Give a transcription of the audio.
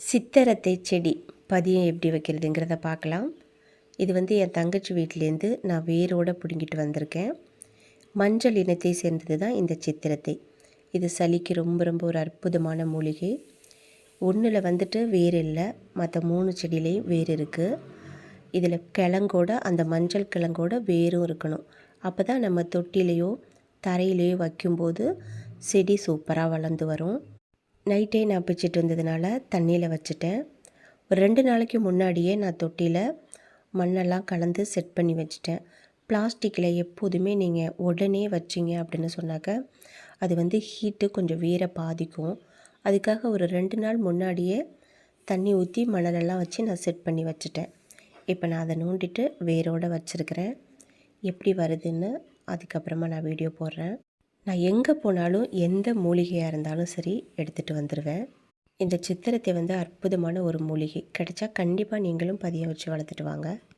சித்தரத்தை செடி பதியம் எப்படி வைக்கிறதுங்கிறத பார்க்கலாம். இது வந்து என் தங்கச்சி வீட்டிலேருந்து நான் வேரோடு பிடுங்கிட்டு வந்திருக்கேன். மஞ்சள் இனத்தை சேர்ந்தது தான் இந்த சித்திரத்தை. இது சளிக்கு ரொம்ப ரொம்ப ஒரு அற்புதமான மூலிகை. ஒன்றில் வந்துட்டு வேர் இல்லை. மற்ற மூணு செடியிலையும் வேர் இருக்குது இதில் கிழங்கோட அந்த மஞ்சள் கிழங்கோட வேரும் இருக்கணும். அப்போ தான் நம்ம தொட்டிலையோ தரையிலையோ வைக்கும்போது செடி சூப்பராக வளர்ந்து வரும். நைட்டே நான் பிச்சுட்டு வந்ததுனால தண்ணியில் வச்சுட்டேன். ஒரு ரெண்டு நாளைக்கு முன்னாடியே நான் தொட்டியில் மண்ணெல்லாம் கலந்து செட் பண்ணி வச்சுட்டேன். பிளாஸ்டிக்கில் எப்போதுமே நீங்கள் உடனே வச்சிங்க அப்படின்னு சொன்னாக்க அது வந்து ஹீட்டு கொஞ்சம் வேற பாதிக்கும். அதுக்காக ஒரு ரெண்டு நாள் முன்னாடியே தண்ணி ஊற்றி மணலெல்லாம் வச்சு நான் செட் பண்ணி வச்சுட்டேன். இப்போ நான் அதை நோண்டிட்டு வேரோடு வச்சுருக்கிறேன். எப்படி வருதுன்னு அதுக்கப்புறமா நான் வீடியோ போடுறேன். நான் எங்கே போனாலும் எந்த மூலிகையாக இருந்தாலும் சரி எடுத்துகிட்டு வந்துடுவேன் இந்த சித்திரத்தை வந்து அற்புதமான ஒரு மூலிகை. கிடைச்சா கண்டிப்பாக நீங்களும் பதிய வச்சு வளர்த்துட்டு வாங்க.